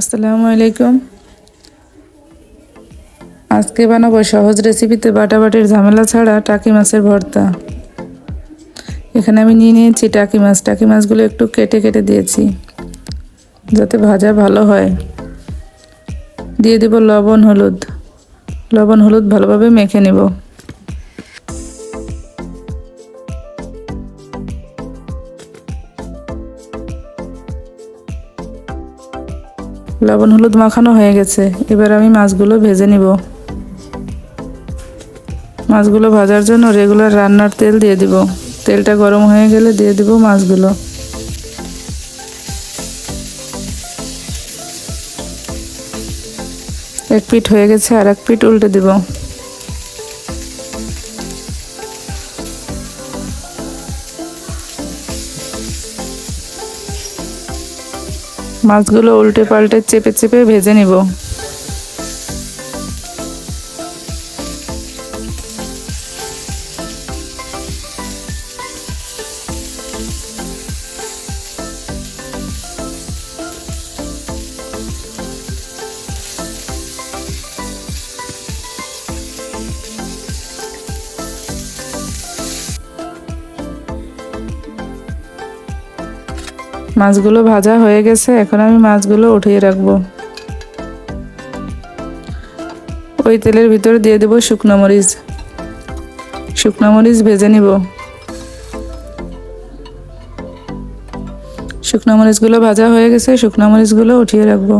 আসসালামু আলাইকুম। আজকে বানাবো সহজ রেসিপিতে বাটাবাটির ঝামেলা ছাড়া টাকি মাছের ভর্তা। এখানে আমি নিয়ে নিয়েছি টাকি মাছ। টাকি মাছগুলো একটু কেটে কেটে দিয়েছি, যাতে ভাজা ভালো হয়। দিয়ে দেব লবণ, হলুদ। লবণ, হলুদ ভালোভাবে মেখে নেব। লবণ, হলুদ মাখানো হয়ে গেছে। এবার আমি মাছগুলো ভেজে নিব। মাছগুলো ভাজার জন্য রেগুলার রান্নার তেল দিয়ে দিব। তেলটা গরম হয়ে গেলে দিয়ে দিব মাছগুলো। এক পিঠ হয়ে গেছে আর এক পিঠ উল্টে দিব। মাছগুলো উল্টে পাল্টে চেপে চেপে ভেজে নিব। মাছগুলো ভাজা হয়ে গেছে, এখন আমি মাছগুলো উঠিয়ে রাখব। ওই তেলের ভিতরে দিয়ে দেবো শুকনো মরিচ। শুকনো মরিচ ভেজে নিব। শুকনো মরিচগুলো ভাজা হয়ে গেছে, শুকনো মরিচগুলো উঠিয়ে রাখব।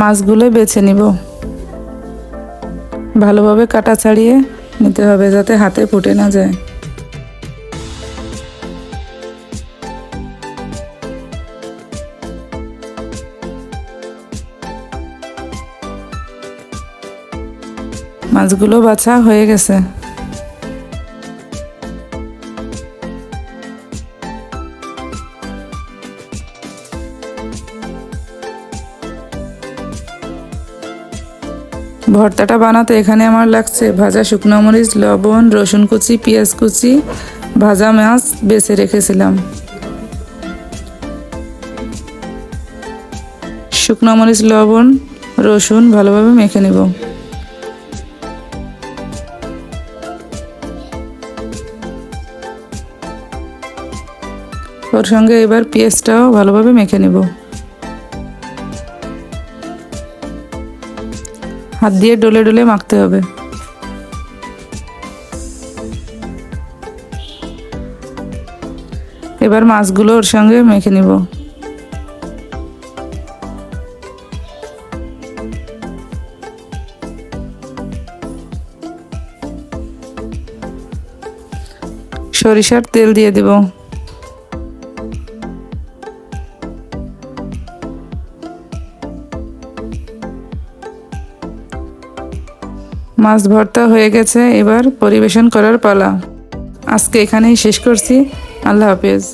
মাছগুলো বেছে নিব। ভালোভাবে কাটা ছাড়িয়ে নিতে হবে যাতে হাতে ফুটে না যায়। মাছগুলো বাছা হয়ে গেছে। ভর্তাটা বানাতে এখানে আমার লাগছে ভাজা শুকনো মরিচ, লবণ, রসুন কুচি, পেঁয়াজ কুচি, ভাজা মাছ বেছে রেখেছিলাম। শুকনো মরিচ, লবণ, রসুন ভালোভাবে মেখে নেব। ওর সঙ্গে এবার পেঁয়াজটাও ভালোভাবে মেখে নেব। হাত দিয়ে ডলে ডলে মাখতে হবে। এবার মাছগুলো ওর সঙ্গে মেখে নিব। সরিষার তেল দিয়ে দেব। মাছ ভর্তা হয়ে গেছে এবার পরিবেশন করার পালা। আজকে এখানেই শেষ করছি। আল্লাহ হাফেজ।